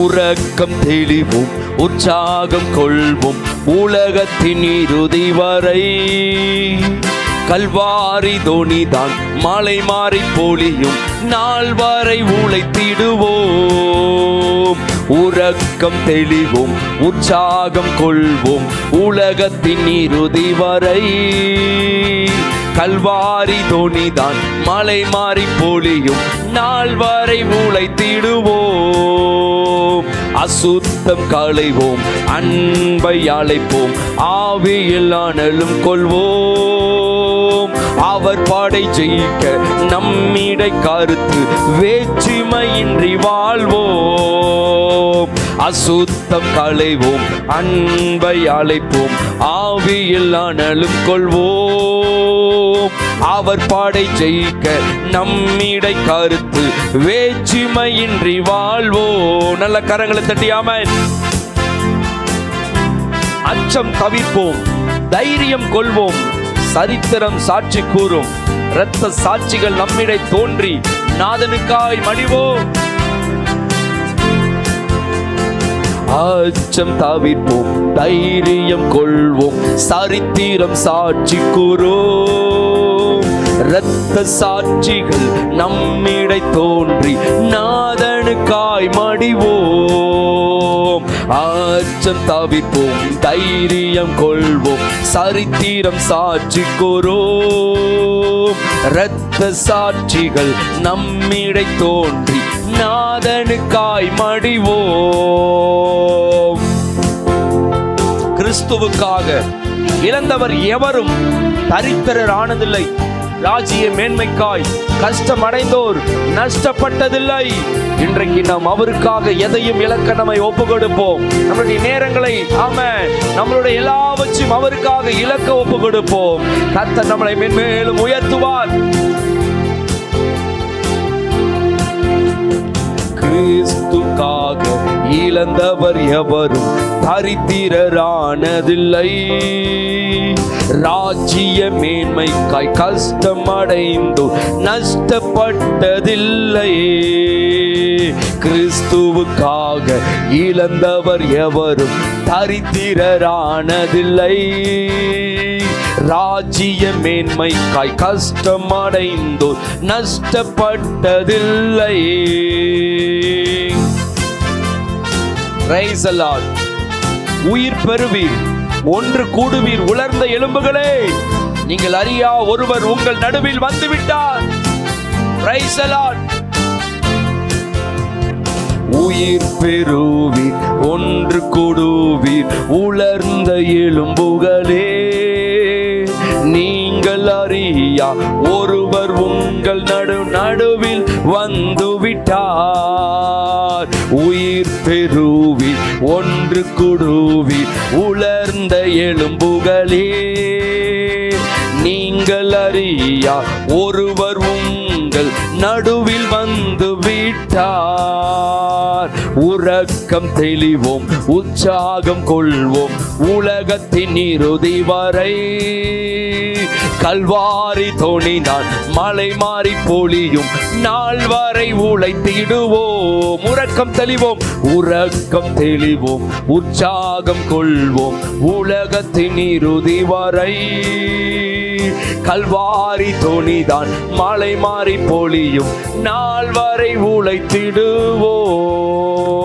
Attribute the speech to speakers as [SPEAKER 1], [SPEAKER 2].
[SPEAKER 1] உறக்கம் தெளிவும் உற்சாகம் கொள்வோம் உலகத்தின் இறுதி வரை. கல்வாரி தோணிதான் மலை மாறி பொழியும் நாள் வரை உழைத்திடுவோம். உறக்கம் தெளிவோம் உற்சாகம் கொள்வோம் உலகத்தின் இறுதி வரை. கல்வாரி தோணிதான் மலை மாறி பொழியும் நாள் வரை உழைத்திடுவோம். அசுத்தம் களைவோம் அன்பை அழைப்போம் ஆவியில் அனலும் கொள்வோம். அவர் பாடை ஜெயிக்க நம்மிடை கருத்து வேற்றுமையின்றி வாழ்வோம். அசுத்தம் களைவோம் அன்பை அழைப்போம் ஆவியில் அனலும் கொள்வோம். அவர் பாடை ஜெயிக்க நம்மிடை கருத்து. வேற்றுமையின்றி வாழ்வோ? நல்ல கரங்களை தட்டியாமன் அச்சம் தவிப்போம் தைரியம் கொள்வோம் சரித்திரம் சாட்சி கூறும். இரத்த சாட்சிகள் நம்மிடை தோன்றி நாதனுக்காய் மடிவோம். அச்சம் தவிர்ப்போம் தைரியம் கொள்வோம் சரித்திரம் சாட்சி கூறும் இரத்த சாட்சிகள் நம்மிடை தோன்றி நாதனுக்காய் மடிவோம். அச்சம் தவிர்ப்போம் தைரியம் கொள்வோம் சரித்திரம் சாட்சி கூறும் இரத்த சாட்சிகள் நம்மிடை தோன்றி நாதனுக்காய் மடிவோம். கிறிஸ்துவுக்காக இழந்தவர் எவரும் தரித்திரர் ஆனதில்லை ராஜ்ய மேன்மைக்காய் கஷ்டம் அடைந்தோர் நஷ்டப்பட்டதில்லை. இன்றைக்கு நாம் அவருக்காக எதையும் இழக்க நம்மை ஒப்பு கொடுப்போம் நம்மளுடைய நேரங்களை ஆம நம்மளுடைய எல்லாவற்றையும் அவருக்காக இழக்க ஒப்பு கொடுப்போம் கத்த நம்மளை மென்மேலும் உயர்த்துவார். இழந்தவர் எவரும் தரித்திரரானதில்லை. ராஜ்ய மேன்மைக்காய் கஷ்டம் அடைந்தோ நஷ்டப்பட்டதில்லை. கிறிஸ்துவுக்காக இழந்தவர் எவரும் தரித்திரரானதில்லை. ராஜ்ய மேன்மைக்காய் கஷ்டம் அடைந்தோர் நஷ்டப்பட்டதில்லை. Praise உயிர் பெறுவீர். ஒன்று கூடுவீர். உலர்ந்த எலும்புகளே நீங்கள் அறியா ஒருவர் உங்கள் நடுவில் வந்துவிட்டார். Praise உயிர் பெறுவீர். ஒன்று கூடுவீர். உலர்ந்த எலும்புகளே நீங்கள் அறியா ஒருவர் உங்கள் நடு நடுவில் வந்து விட்டார் உயிர் பெறு ஒன்று குடுவி உலர்ந்த எலும்புகளே. நீங்கள் அறியா ஒருவர் உங்கள் நடுவில் வந்து விட்டார். உறக்கம் தெளிவோம் உற்சாகம் கொள்வோம். உலகத்தின் இறுதி வரை கல்வாரி தோணினான் மலை மாறி பொழியும். நாள் வரை உழைத்திடுவோம். உறக்கம் தெளிவோம் உறக்கம் தெளிவோம். உற்சாகம் கொள்வோம். உலகத்தின் இறுதி வரை கல்வாரி தோணிதான் மலை மாறி பொழியும். நாள் வரை உழைத்திடுவோம்.